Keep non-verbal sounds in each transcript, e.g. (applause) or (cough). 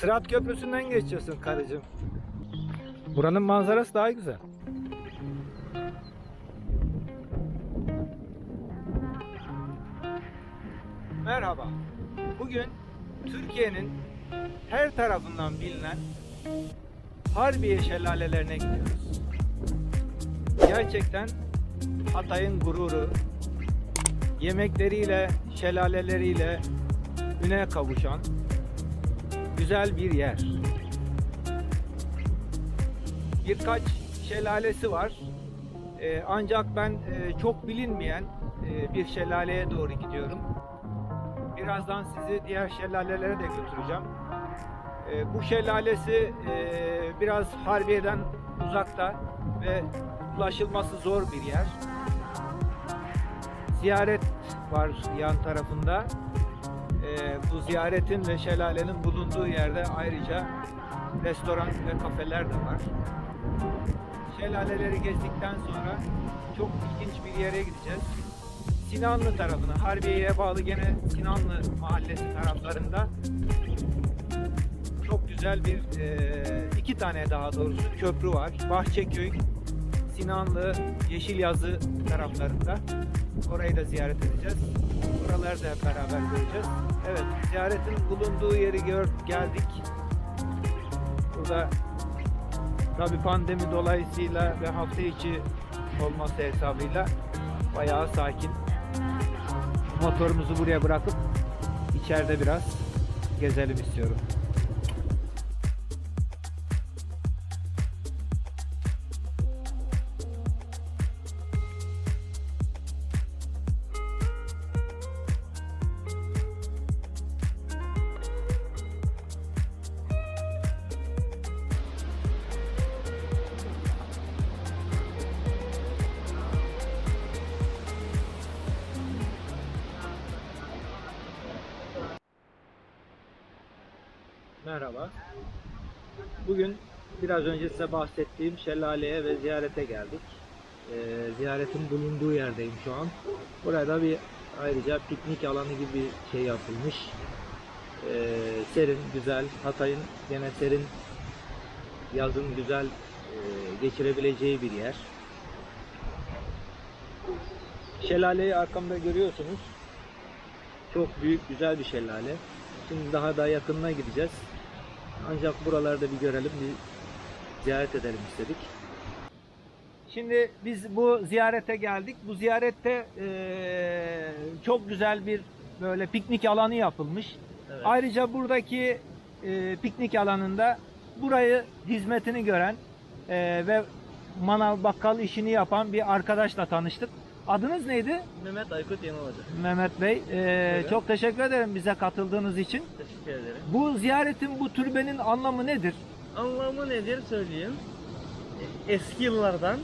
Sırat Köprüsü'nden geçiyorsun karıcığım. Buranın manzarası daha güzel. Merhaba. Bugün Türkiye'nin her tarafından bilinen Harbiye şelalelerine gidiyoruz. Gerçekten Hatay'ın gururu, yemekleriyle, şelaleleriyle üne kavuşan güzel bir yer. Birkaç şelalesi var. Ee, ancak ben e, çok bilinmeyen e, bir şelaleye doğru gidiyorum. Birazdan sizi diğer şelalelere de götüreceğim. Ee, bu şelalesi e, biraz Harbiye'den uzakta ve ulaşılması zor bir yer. Ziyaret var yan tarafında. Ee, bu ziyaretin ve şelalenin bulunduğu yerde ayrıca restoran ve kafeler de var. Şelaleleri gezdikten sonra çok ilginç bir yere gideceğiz. Sinanlı tarafına, Harbiye'ye bağlı gene Sinanlı mahallesi taraflarında çok güzel bir e, iki tane daha doğrusu köprü var. Bahçeköy, Sinanlı, Yeşilyazı taraflarında. Orayı da ziyaret edeceğiz. Buraları da hep beraber göreceğiz. Evet, ziyaretin bulunduğu yeri gör, geldik. Burada tabi pandemi dolayısıyla ve hafta içi olması hesabıyla bayağı sakin. Motorumuzu buraya bırakıp içeride biraz gezelim istiyorum. Merhaba. Bugün biraz önce size bahsettiğim şelaleye ve ziyarete geldik. Ee, ziyaretin bulunduğu yerdeyim şu an. Burada bir ayrıca piknik alanı gibi bir şey yapılmış. Ee, serin, güzel. Hatay'ın gene serin yazın güzel e, geçirebileceği bir yer. Şelaleyi arkamda görüyorsunuz. Çok büyük, güzel bir şelale. Şimdi daha da yakınına gideceğiz. Ancak buralarda bir görelim, bir ziyaret edelim istedik. Şimdi biz bu ziyarete geldik. Bu ziyarette eee, çok güzel bir böyle piknik alanı yapılmış. Evet. Ayrıca buradaki eee, piknik alanında burayı hizmetini gören eee, ve manav bakkal işini yapan bir arkadaşla tanıştık. Adınız neydi? Mehmet Aykut Yenoğlu. Mehmet Bey. Evet. Çok teşekkür ederim bize katıldığınız için. Teşekkür ederim. Bu ziyaretin, bu türbenin anlamı nedir? Anlamı nedir söyleyeyim. Eski yıllardan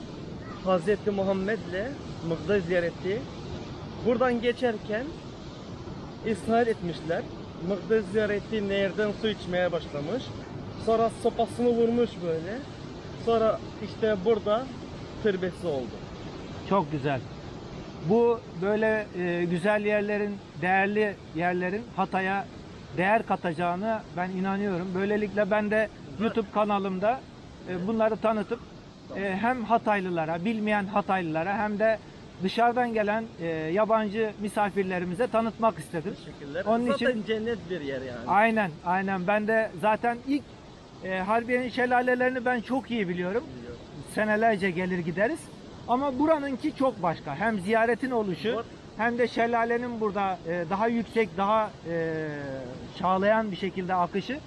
Hazreti Muhammed'le Mıkda ziyareti buradan geçerken ishal etmişler. Mıkda ziyareti nehirden su içmeye başlamış. Sonra sopasını vurmuş böyle. Sonra işte burada türbesi oldu. Çok güzel. Bu böyle e, güzel yerlerin, değerli yerlerin Hatay'a değer katacağını ben inanıyorum. Böylelikle ben de YouTube kanalımda e, bunları tanıtıp e, hem Hataylılara, bilmeyen Hataylılara hem de dışarıdan gelen e, yabancı misafirlerimize tanıtmak istedim. Teşekkürler. Onun Zaten için- cennet bir yer yani. Aynen, aynen. Ben de zaten ilk e, Harbiye'nin şelalelerini ben çok iyi biliyorum. Biliyorum. senelerce gelir gideriz. Ama buranınki çok başka. Hem ziyaretin oluşu hem de şelalenin burada e, daha yüksek, daha e, çağlayan bir şekilde akışı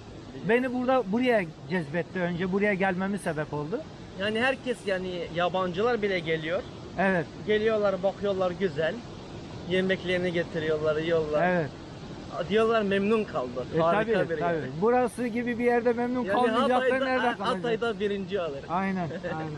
beni burada buraya cezbetti. Önce buraya gelmemi sebep oldu. Yani herkes yani yabancılar bile geliyor. Evet, Geliyorlar bakıyorlar güzel. Yemeklerini getiriyorlar, yiyorlar. evet. Diyorlar memnun kaldı. E, Harika tabii, bir tabii. yer. Burası gibi bir yerde memnun Yani kalmayacaklar nerede kalacak? Hatay'da birinci alır. Aynen, (laughs) aynen.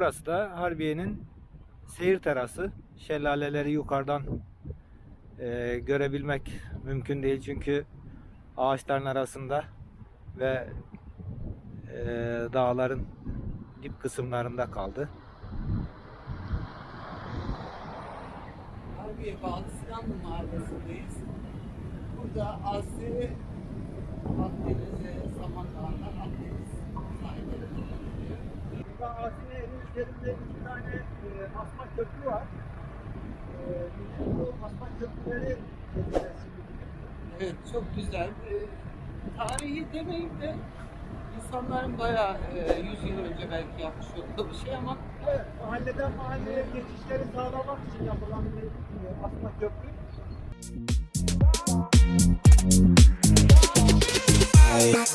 Burası da Harbiye'nin seyir terası. Şelaleleri yukarıdan e, görebilmek mümkün değil çünkü ağaçların arasında ve e, dağların dip kısımlarında kaldı. Harbiye bağlı Sinanlı Mahallesi'ndeyiz. Burada Asya Akdeniz'e Samandağ'dan Akdeniz sahilleri. Burada Nehri'nin üzerinde iki tane e, asma köprü var. E, bizim bu asma köprüleri gezeceğiz. Evet çok güzel. Ee, tarihi demeyeyim de insanların bayağı e, 100 yıl önce belki yapmış olduğu bir şey ama Evet, mahalleden mahalleye geçişleri sağlamak için yapılan bir e, asma köprü. Bye.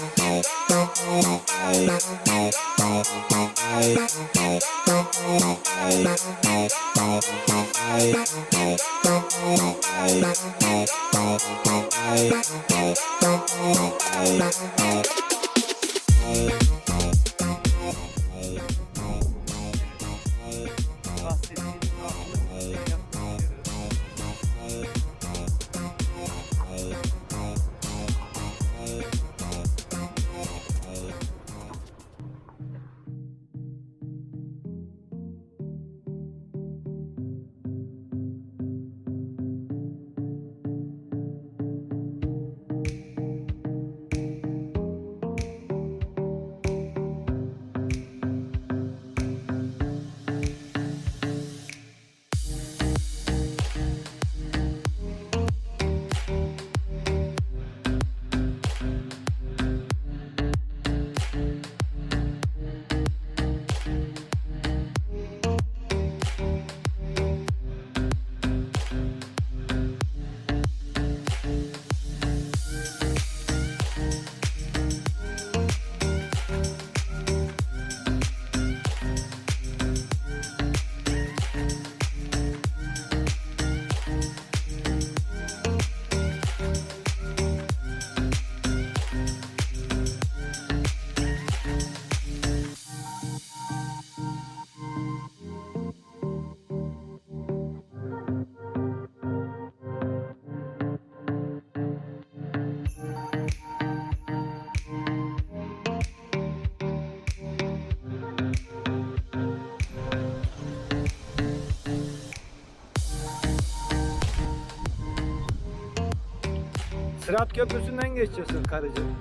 Sırat Köprüsü'nden geçiyorsun karıcığım.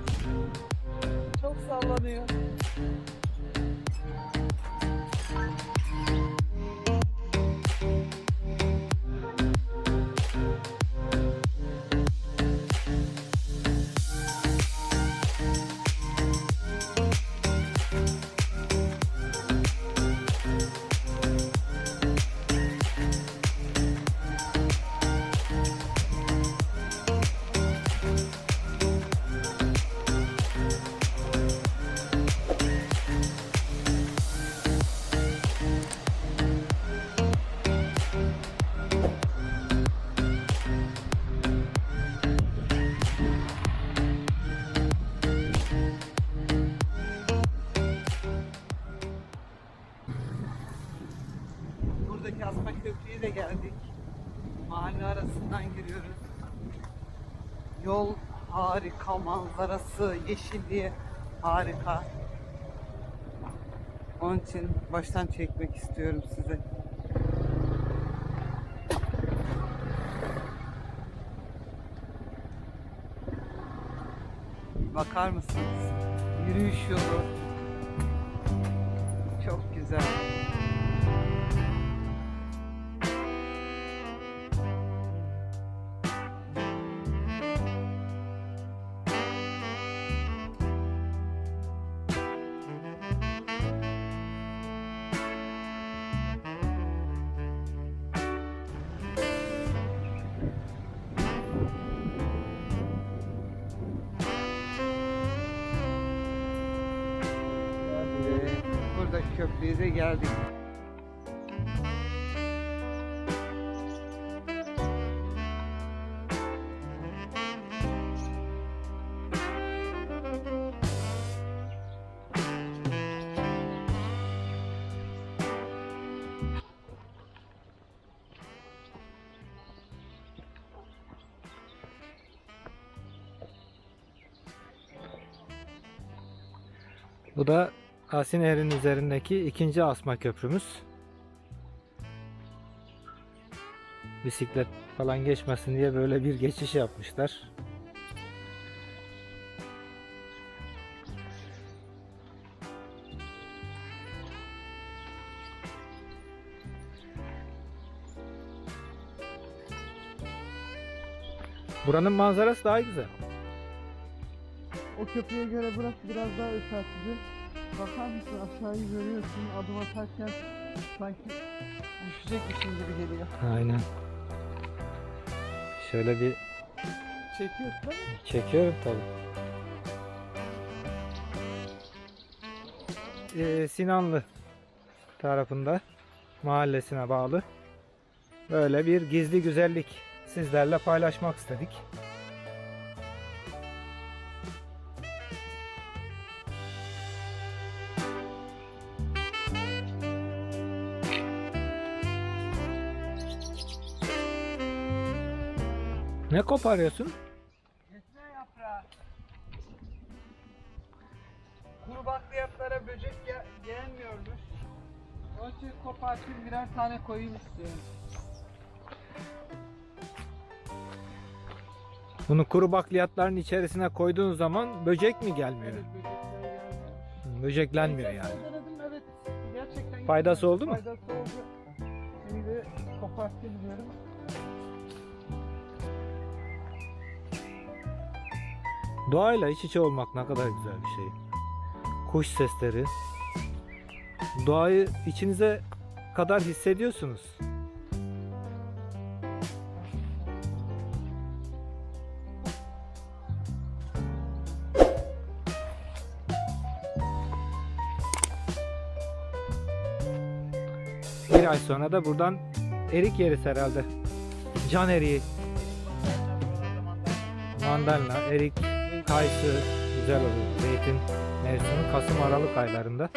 Çok sallanıyor. Buradaki Asma Köprü'ye de geldik. Mahalle arasından giriyoruz. Yol harika, manzarası, yeşilliği harika. Onun için baştan çekmek istiyorum size. Bakar mısınız? Yürüyüş yolu. Çok güzel. Burada köprüye geldik. Bu da Asin Nehri'nin üzerindeki ikinci asma köprümüz. Bisiklet falan geçmesin diye böyle bir geçiş yapmışlar. Buranın manzarası daha güzel. O köprüye göre burası biraz daha ürpertici. Bakar mısın aşağıyı görüyorsun adım atarken sanki düşecekmişsin gibi geliyor. Aynen. Şöyle bir Çekiyorsun değil mi? çekiyorum tabii. Ee, Sinanlı tarafında mahallesine bağlı böyle bir gizli güzellik sizlerle paylaşmak istedik. Ne koparıyorsun? Kesme yaprağı. Kuru bakliyatlara böcek ge- gelmiyormuş. Onun için kopartayım birer tane koyayım istiyorum. Bunu kuru bakliyatların içerisine koyduğun zaman böcek mi gelmiyor? Evet böcekler gelmiyor. Böceklenmiyor Geçen yani. sene denedim evet. Gerçekten Faydası oldu mu? Faydası oldu. Şimdi kopartayım diyorum. Doğayla iç içe olmak ne kadar güzel bir şey. Kuş sesleri. Doğayı içinize kadar hissediyorsunuz. Bir ay sonra da buradan erik yeriz herhalde. Can eriği. Mandalina, erik, kayısı güzel olur. Zeytin mevsimi Kasım Aralık aylarında.